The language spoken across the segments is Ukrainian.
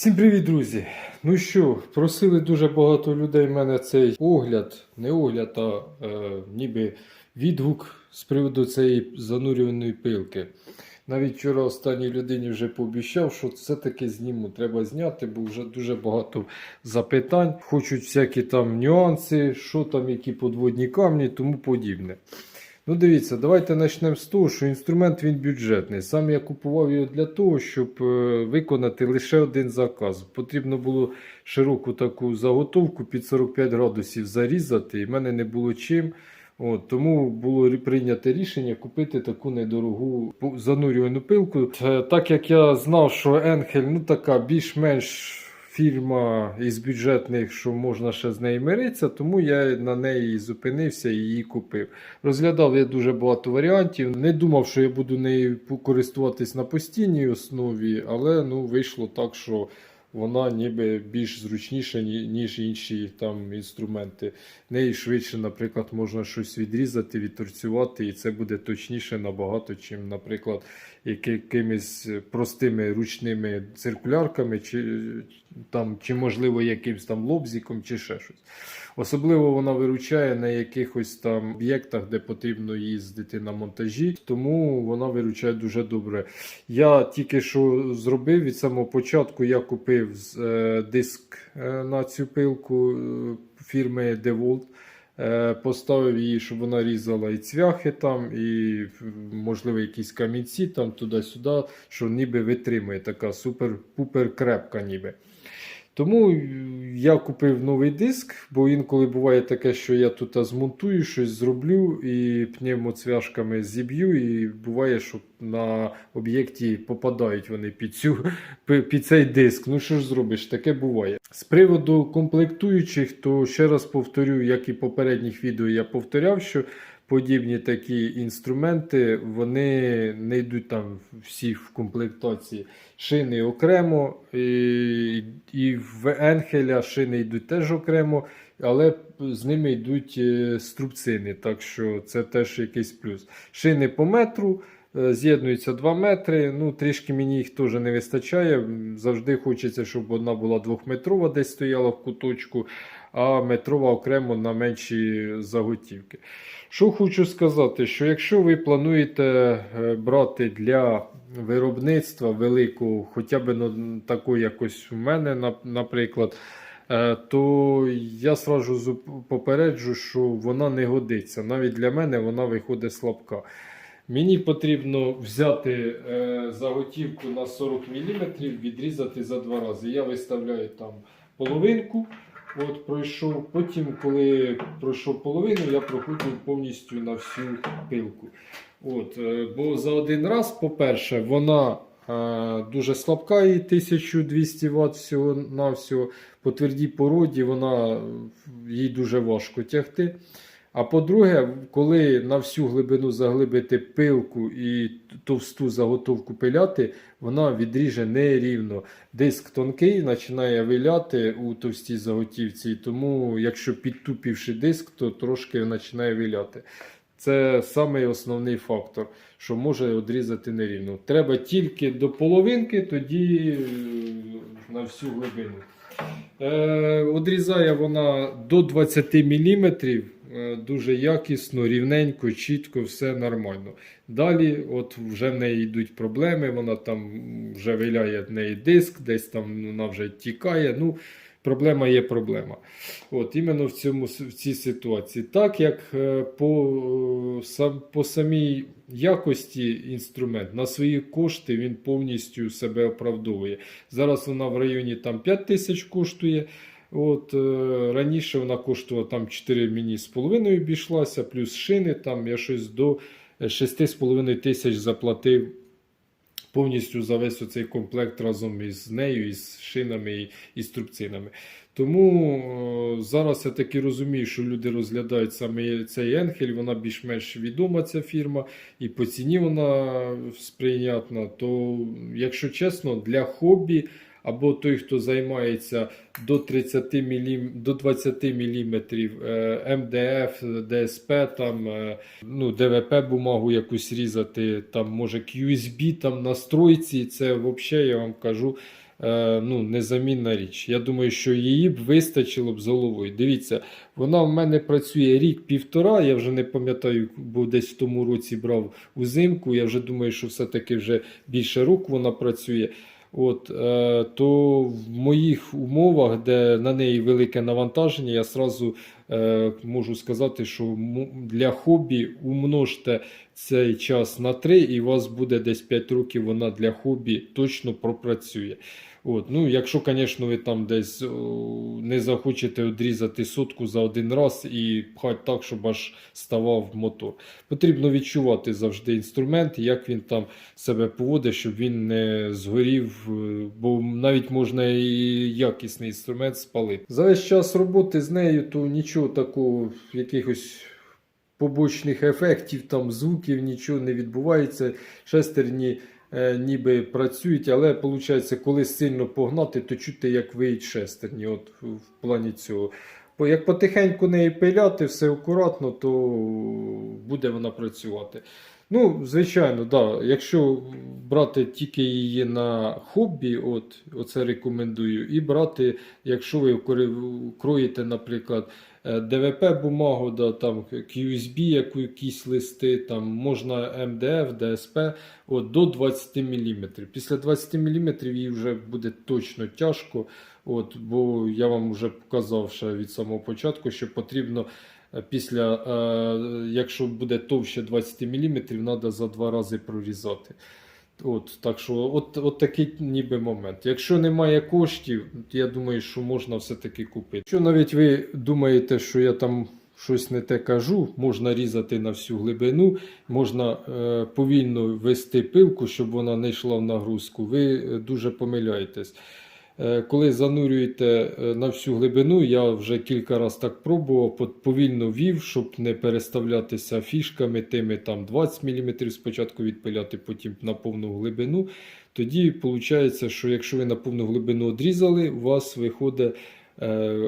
Всім привіт, друзі! Ну що, просили дуже багато людей в мене цей огляд, не огляд, а е, ніби відгук з приводу цієї занурюваної пилки. Навіть вчора останній людині вже пообіцяв, що все-таки зніму, треба зняти, бо вже дуже багато запитань. Хочуть всякі там нюанси, що там, які подводні камні, тому подібне. Ну, дивіться, давайте почнемо з того, що інструмент він бюджетний. Сам я купував його для того, щоб е, виконати лише один заказ. Потрібно було широку таку заготовку під 45 градусів зарізати, і в мене не було чим. От, тому було прийнято рішення купити таку недорогу занурювану пилку. Е, Так як я знав, що Енхель ну така більш-менш фірма із бюджетних, що можна ще з нею миритися, тому я на неї зупинився і її купив. Розглядав я дуже багато варіантів. Не думав, що я буду нею користуватись на постійній основі, але ну, вийшло так, що вона ніби більш зручніша, ніж інші там інструменти. Неї швидше, наприклад, можна щось відрізати, відторцювати, і це буде точніше набагато, чим, наприклад, якимись простими ручними циркулярками, чи, там, чи можливо якимсь там лобзиком, чи ще щось. Особливо вона виручає на якихось там об'єктах, де потрібно їздити на монтажі, тому вона виручає дуже добре. Я тільки що зробив від самого початку, я купив з- е, диск е, на цю пилку е, фірми DeWalt. Поставив її, щоб вона різала і цвяхи там, і можливо якісь камінці там туди-сюди, що ніби витримує така супер-пупер крепка ніби. Тому я купив новий диск, бо інколи буває таке, що я тут змонтую, щось зроблю і пневмоцвяшками зіб'ю, і буває, що на об'єкті попадають вони під, цю, під цей диск. Ну що ж зробиш, таке буває. З приводу комплектуючих, то ще раз повторю, як і попередніх відео я повторяв, що подібні такі інструменти вони не йдуть там всі в комплектації. Шини окремо, і, і в Енхеля шини йдуть теж окремо, але з ними йдуть е, струбцини, так що це теж якийсь плюс. Шини по метру. Е, З'єднуються 2 метри. Ну, трішки мені їх теж не вистачає. Завжди хочеться, щоб одна була двохметрова, десь стояла в куточку, а метрова окремо на менші заготівки. Що хочу сказати, що якщо ви плануєте е, брати для виробництва великого, хоча б ну, таку якось у мене, наприклад, е, то я сразу попереджу, що вона не годиться. Навіть для мене вона виходить слабка. Мені потрібно взяти е, заготівку на 40 мм, відрізати за два рази. Я виставляю там половинку. От пройшов. Потім, коли пройшов половину, я проходжу повністю на всю пилку. От, е, бо за один раз, по-перше, вона е, дуже слабка, і 1200 Вт всього на всього. По твердій породі вона е, їй дуже важко тягти. А по-друге, коли на всю глибину заглибити пилку і товсту заготовку пиляти, вона відріже нерівно. Диск тонкий, починає виляти у товстій заготівці, тому якщо підтупівши диск, то трошки починає виляти. Це самий основний фактор, що може відрізати нерівно. Треба тільки до половинки, тоді е, на всю глибину. Е, Одрізає вона до 20 мм, е, дуже якісно, рівненько, чітко, все нормально. Далі, от вже в неї йдуть проблеми, вона там вже виляє в неї диск, десь там вона вже тікає. Ну, проблема є проблема. От іменно в цьому в цій ситуації. Так як е, по, е, сам, по самій якості інструмент на свої кошти він повністю себе оправдовує. Зараз вона в районі там 5 тисяч коштує. От, е, раніше вона коштувала там 4 мені з половиною обійшлася, плюс шини, там я щось до 6,5 тисяч заплатив повністю за весь оцей комплект разом із нею, із шинами і, і струбцинами. Тому е, зараз я таки розумію, що люди розглядають саме цей Енхель, вона більш-менш відома ця фірма, і по ціні вона сприйнятна. То, якщо чесно, для хобі або той, хто займається до 30 мм, до 20 мм МДФ, ДСП, там, е, ну, ДВП бумагу якусь різати, там може QSB там настройці, це взагалі я вам кажу. е, ну, незамінна річ. Я думаю, що її б вистачило б з головою. Дивіться, вона в мене працює рік-півтора, я вже не пам'ятаю, бо десь в тому році брав узимку. Я вже думаю, що все-таки вже більше року вона працює. От, е, то в моїх умовах, де на неї велике навантаження, я сразу можу сказати, що для хобі умножте цей час на 3, і у вас буде десь 5 років вона для хобі точно пропрацює. От, ну, якщо, звісно, ви там десь не захочете відрізати сотку за один раз і пхати так, щоб аж ставав мотор. Потрібно відчувати завжди інструмент, як він там себе поводить, щоб він не згорів, е, бо навіть можна і якісний інструмент спалити. За весь час роботи з нею, то нічого такого, якихось побочних ефектів, там звуків, нічого не відбувається. Шестерні е, ніби працюють, але виходить, коли сильно погнати, то чути, як виють шестерні. От в плані цього. Як потихеньку неї пиляти, все акуратно, то буде вона працювати. Ну, звичайно, да. Якщо брати тільки її на хобі, от, оце рекомендую. І брати, якщо ви кроїте, наприклад, ДВП бумагу, да, там QSB, яку- якісь листи, там можна МДФ, ДСП от, до 20 мм. Після 20 мм їй вже буде точно тяжко. От, бо я вам вже показав ще від самого початку, що потрібно е, після, е, якщо буде товще 20 мм, треба за два рази прорізати. От, так що, от, от такий ніби момент. Якщо немає коштів, я думаю, що можна все-таки купити. Якщо навіть ви думаєте, що я там щось не те кажу, можна різати на всю глибину, можна е, повільно вести пилку, щоб вона не йшла в нагрузку, ви е, дуже помиляєтесь. Е, Коли занурюєте е, на всю глибину, я вже кілька разів так пробував, повільно вів, щоб не переставлятися фішками тими там 20 мм спочатку відпиляти, потім на повну глибину. Тоді виходить, що якщо ви на повну глибину одрізали, у вас виходить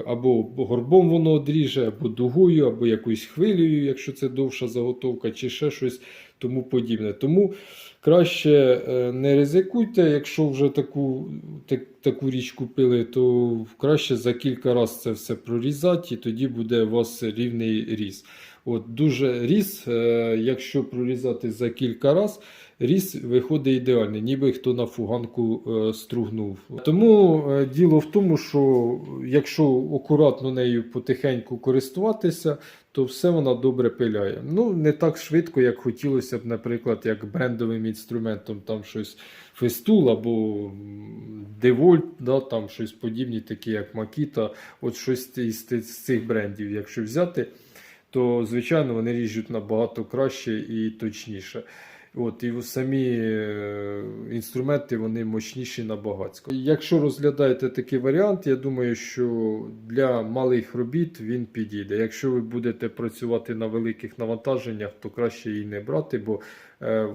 або горбом воно одріже, або дугою, або якоюсь хвилею, якщо це довша заготовка, чи ще щось тому подібне. Тому краще е, не ризикуйте, якщо вже таку, так, таку річ купили, то краще за кілька разів це все прорізати, і тоді буде у вас рівний різ. От, дуже різ, е, якщо прорізати за кілька разів, різ виходить ідеальний, ніби хто на фуганку е, стругнув. Тому е, діло в тому, що якщо акуратно нею потихеньку користуватися, то все вона добре пиляє. Ну, не так швидко, як хотілося б, наприклад, як брендовим інструментом, там щось Festool або DeWalt, да, там щось подібні, такі як Makita, от щось із цих брендів, якщо взяти, то звичайно вони ріжуть набагато краще і точніше. От, і самі е, інструменти вони мощніші набагато. Якщо розглядаєте такий варіант, я думаю, що для малих робіт він підійде. Якщо ви будете працювати на великих навантаженнях, то краще її не брати, бо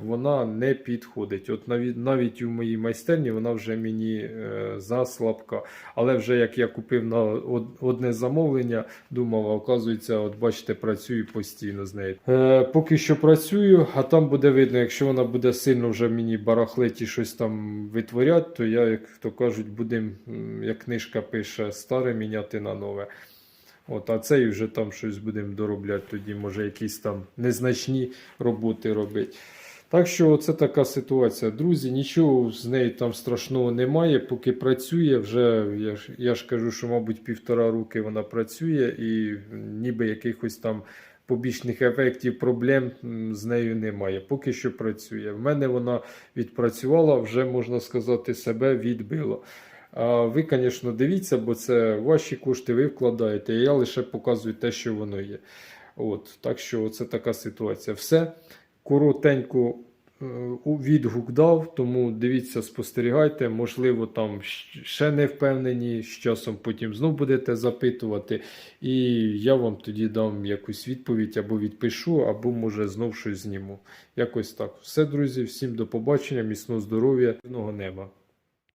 вона не підходить. От навіть, навіть у моїй майстерні вона вже мені е, заслабка. Але вже як я купив на одне замовлення, думав, оказується, от бачите, працюю постійно з нею. Е, поки що працюю, а там буде видно, якщо вона буде сильно вже мені барахлить і щось там витворяти, то я, як то кажуть, будемо, як книжка пише, старе міняти на нове. От, а цей вже там щось будемо доробляти, тоді може якісь там незначні роботи робити. Так що це така ситуація. Друзі, нічого з нею там страшного немає, поки працює, вже я ж, я ж кажу, що, мабуть, півтора роки вона працює і ніби якихось там побічних ефектів, проблем з нею немає. Поки що працює. В мене вона відпрацювала, вже можна сказати, себе відбила. Ви, звісно, дивіться, бо це ваші кошти, ви вкладаєте. Я лише показую те, що воно є. От, так що це така ситуація. Все коротенько е, відгук дав, тому дивіться, спостерігайте. Можливо, там ще не впевнені, з часом потім знов будете запитувати. І я вам тоді дам якусь відповідь або відпишу, або може знов щось зніму. Якось так. Все, друзі, всім до побачення, міцного здоров'я, неба.